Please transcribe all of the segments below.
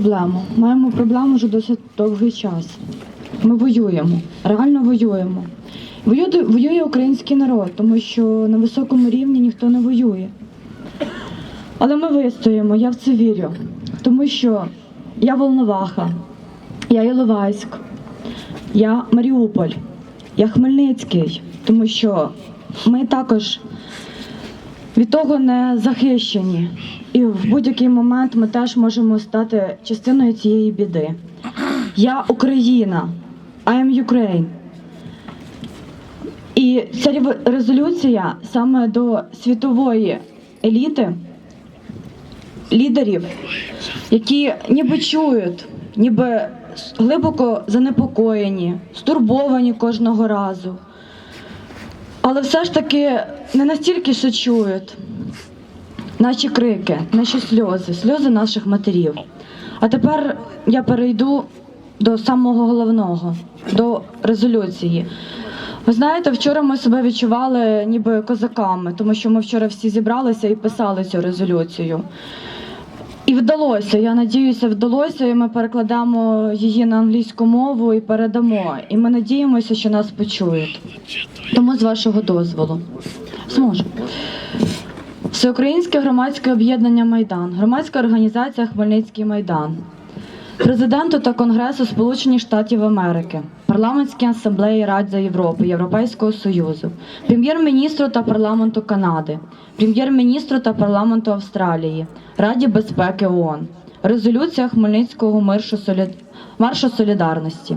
проблему. Маємо проблему вже досить довгий час. Ми воюємо, реально воюємо. Воює, воює український народ, тому що на високому рівні ніхто не воює. Але ми вистоїмо, я в це вірю. Тому що я Волноваха, я Іловайськ, я Маріуполь, я Хмельницький, тому що ми також від того не захищені. І в будь-який момент ми теж можемо стати частиною цієї біди. Я Україна, I am Ukraine. І ця резолюція саме до світової еліти, лідерів, які ніби чують, ніби глибоко занепокоєні, стурбовані кожного разу. Але все ж таки не настільки, що чують наші крики, наші сльози, сльози наших матерів. А тепер я перейду до самого головного, до резолюції. Ви знаєте, вчора ми себе відчували ніби козаками, тому що ми вчора всі зібралися і писали цю резолюцію. І вдалося, я надіюся, вдалося, і ми перекладемо її на англійську мову і передамо. І ми надіємося, що нас почують. Тому з вашого дозволу. Зможу. Всеукраїнське громадське об'єднання Майдан, громадська організація Хмельницький Майдан, президенту та Конгресу Сполучених Штатів Америки, парламентській асамблеї Ради Європи, Європейського Союзу, прем'єр-міністру та парламенту Канади, прем'єр-міністру та парламенту Австралії, Раді безпеки ООН, резолюція Хмельницького маршу, солі... маршу солідарності.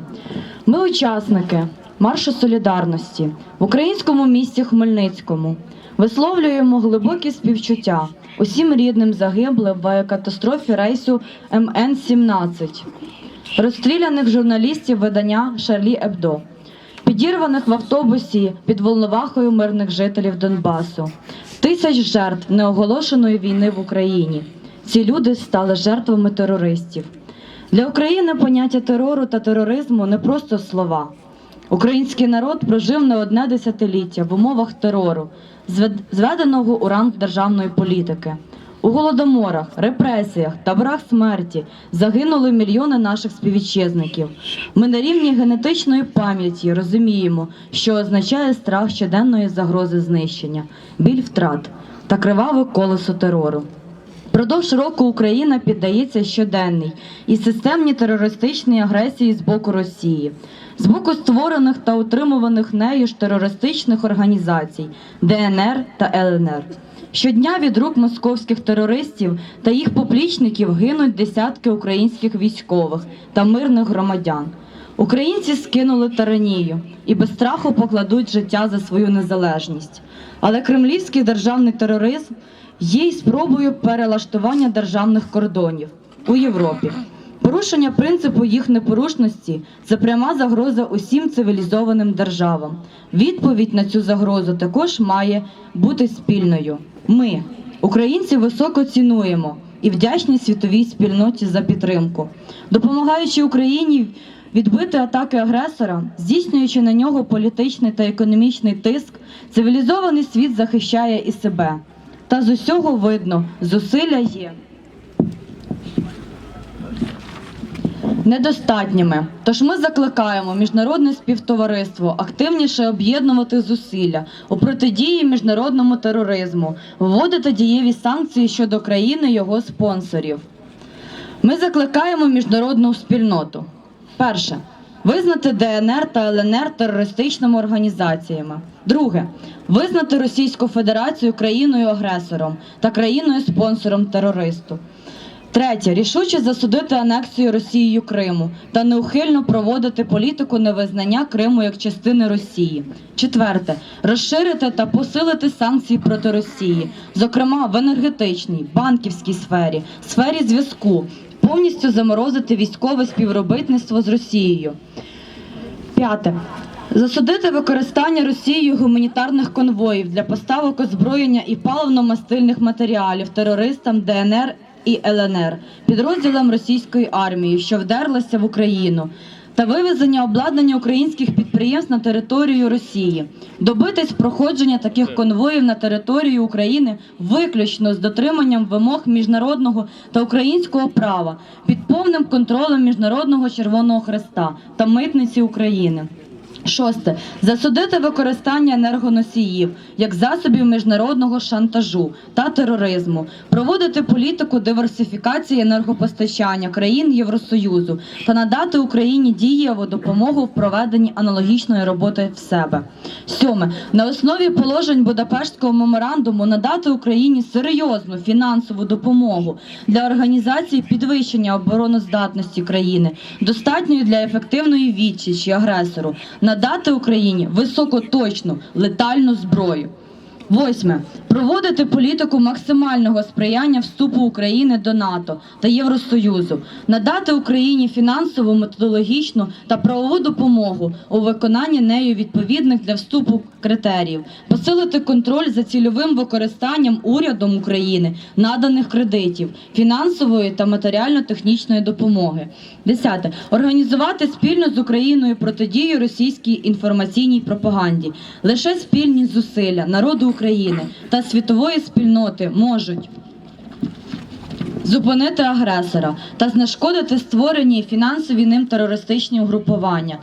Ми учасники маршу солідарності в українському місті Хмельницькому. Висловлюємо глибокі співчуття усім рідним загиблим в авіакатастрофі рейсу МН-17, розстріляних журналістів видання Шарлі Ебдо, підірваних в автобусі під Волновахою мирних жителів Донбасу, тисяч жертв неоголошеної війни в Україні. Ці люди стали жертвами терористів. Для України поняття терору та тероризму не просто слова. Український народ прожив не одне десятиліття в умовах терору, звед- зведеного у ранг державної політики. У голодоморах, репресіях, таборах смерті загинули мільйони наших співвітчизників. Ми на рівні генетичної пам'яті розуміємо, що означає страх щоденної загрози знищення, біль втрат та криваве колесо терору. Продовж року Україна піддається щоденній і системній терористичній агресії з боку Росії, з боку створених та утримуваних нею ж терористичних організацій ДНР та ЛНР. Щодня від рук московських терористів та їх поплічників гинуть десятки українських військових та мирних громадян. Українці скинули тиранію і без страху покладуть життя за свою незалежність. Але кремлівський державний тероризм є й спробою перелаштування державних кордонів у Європі. Порушення принципу їх непорушності це пряма загроза усім цивілізованим державам. Відповідь на цю загрозу також має бути спільною. Ми, українці, високо цінуємо і вдячні світовій спільноті за підтримку, допомагаючи Україні відбити атаки агресора, здійснюючи на нього політичний та економічний тиск, цивілізований світ захищає і себе. Та з усього видно, зусилля є недостатніми. Тож ми закликаємо міжнародне співтовариство активніше об'єднувати зусилля у протидії міжнародному тероризму, вводити дієві санкції щодо країни його спонсорів. Ми закликаємо міжнародну спільноту. Перше. Визнати ДНР та ЛНР терористичними організаціями. Друге. Визнати Російську Федерацію країною-агресором та країною-спонсором терористу. Третє. Рішуче засудити анексію Росією Криму та неухильно проводити політику невизнання Криму як частини Росії. Четверте. Розширити та посилити санкції проти Росії, зокрема в енергетичній, банківській сфері, сфері зв'язку, повністю заморозити військове співробітництво з Росією. П'яте. Засудити використання Росією гуманітарних конвоїв для поставок озброєння і паливно-мастильних матеріалів терористам ДНР і ЛНР, підрозділам російської армії, що вдерлися в Україну, та вивезення обладнання українських підприємств на територію Росії, добитись проходження таких конвоїв на територію України виключно з дотриманням вимог міжнародного та українського права під повним контролем Міжнародного Червоного Хреста та митниці України. Шосте. Засудити використання енергоносіїв як засобів міжнародного шантажу та тероризму, проводити політику диверсифікації енергопостачання країн Євросоюзу та надати Україні дієву допомогу в проведенні аналогічної роботи в себе. Сьоме. На основі положень Будапештського меморандуму надати Україні серйозну фінансову допомогу для організації підвищення обороноздатності країни, достатньої для ефективної відсічі агресору, надати Україні високоточну летальну зброю. Восьме проводити політику максимального сприяння вступу України до НАТО та Євросоюзу, надати Україні фінансову, методологічну та правову допомогу у виконанні нею відповідних для вступу критеріїв, посилити контроль за цільовим використанням урядом України наданих кредитів, фінансової та матеріально-технічної допомоги. Десяте організувати спільно з Україною протидію російській інформаційній пропаганді. Лише спільні зусилля народу України та світової спільноти можуть зупинити агресора та знешкодити створені фінансові ним терористичні угрупування.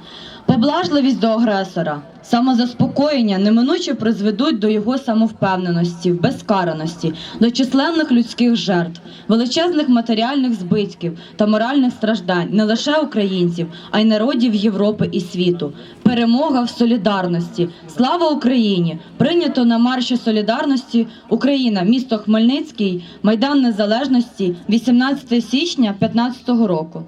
Поблажливість до агресора, самозаспокоєння неминуче призведуть до його самовпевненості, безкараності, до численних людських жертв, величезних матеріальних збитків та моральних страждань не лише українців, а й народів Європи і світу. Перемога в солідарності. Слава Україні! Прийнято на марші солідарності Україна, місто Хмельницький, Майдан Незалежності, 18 січня 2015 року.